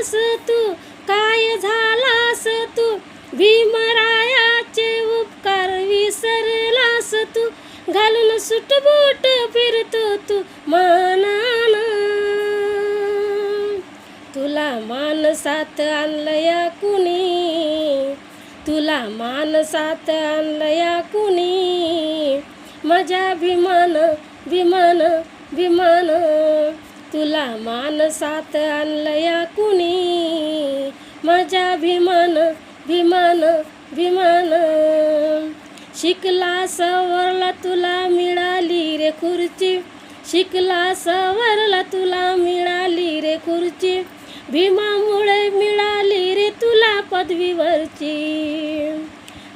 झालास तू काय झालास तू? भीमरायाचे उपकार विसरलास तू. घालून सुटबूट फिरतो तू मानान. तुला मानसात आणलया कुणी? तुला मानसात आणलया कुणी? माझ्या भीमान विमान विमान तुला मानसात आणलया कुणी? माझ्या भीमान भीमान भीमान शिकला सवरला तुला मिळाली रे खुर्ची. शिकला सवरला तुला मिळाली रे खुर्ची. भीमामुळे मिळाली रे तुला पदवीवरची.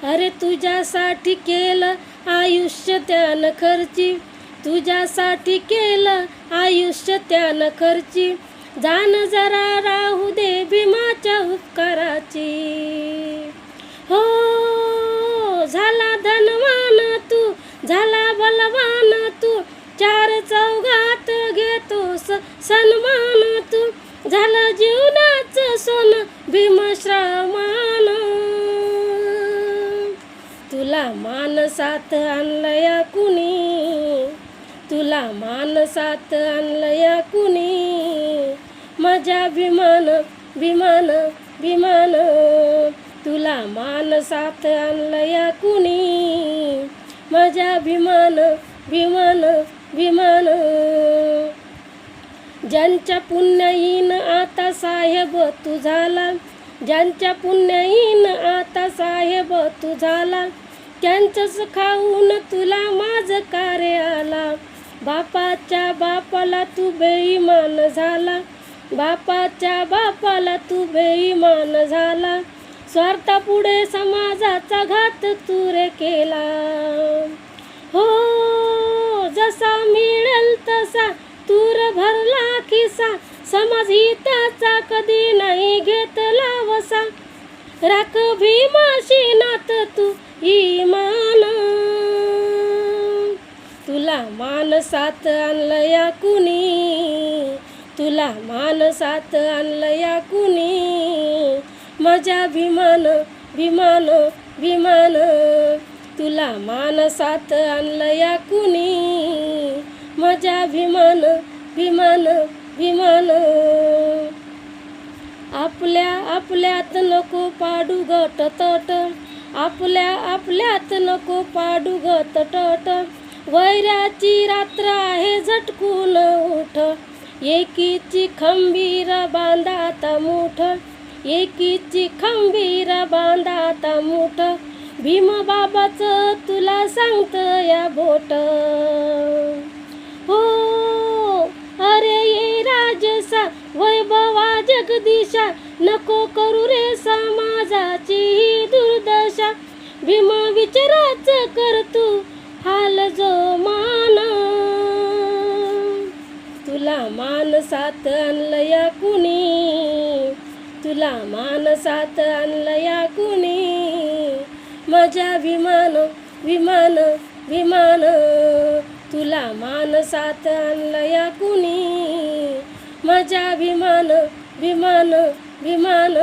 अरे तुझ्यासाठी केलं आयुष्य त्यानं खर्ची. तुझ्यासाठी केलं आयुष्य त्यानं खर्ची. जाण जरा राहू दे भीमाच्या उपकाराची. हो झाला धनवान तू झाला बलवान तू. चार चौघात घेतो स सन्मान तू. झालं जीवनाचं सोन भीमश्रमान तुला मानसात आणलया कुणी? तुला मानसात आणलया कुणी? माझ्या विमान विमान विमान. तुला मानसात आणलया कुणी? माझ्या विमान विमान विमान. ज्यांच्या पुण्याईन आता साहेब तू झाला ज्यांच्या पुण्याईन आता साहेब तू झाला त्यांचंच खाऊन तुला माझं कार्य आला. बापाच्या बापाला तू बेईमान झाला. बापाच्या बापाला तू बेईमान झाला. स्वार्थापुढे समाजाचा घात तू रे केला. हो जसा मिळेल तसा तूर भरला खिसा. समाज हिताचा कधी नाही घेतला वसा. राख भीमाशी नात तू इमान मानसात आणलया कुणी? तुला मानसात आणलया कुणी? मजा विमान विमान विमान तुला मानसात आणलया कुणी? मजा विमान विमान विमान आपल्या आपल्यात नको पाडू गट तट. आपल्या आपल्यात नको पाडू गट तट. वैराची रात्र आहे झटकून उठ. एकीची खंबीर बांधात मुठ. एकीची खंबीर बांधात मुठ. भीमबाबाचं तुला सांगत या बोट. हो अरे ये राजसा वैभवा जगदीशा नको करू रे समाजाची मानसात आणलया कुणी? तुला मानसात आणलया कुणी? माझ्या विमान विमान विमान. तुला मानसात आणलया कुणी? माझ्या विमान विमान विमान.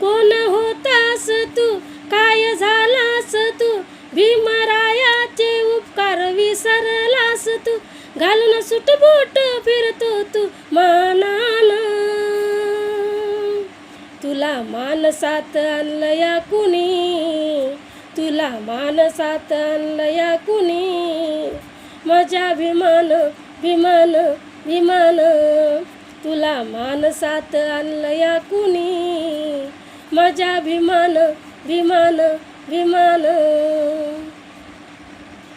कोण होतास तू? काय झालं? घालून सुटबूट फिरतो तू मानान. तुला मानसात आणलया कुणी? तुला मानसात आणलया कुणी? माझ्या विमान विमान विमान तुला मानसात आणलया कुणी? माझ्या विमान विमान विमान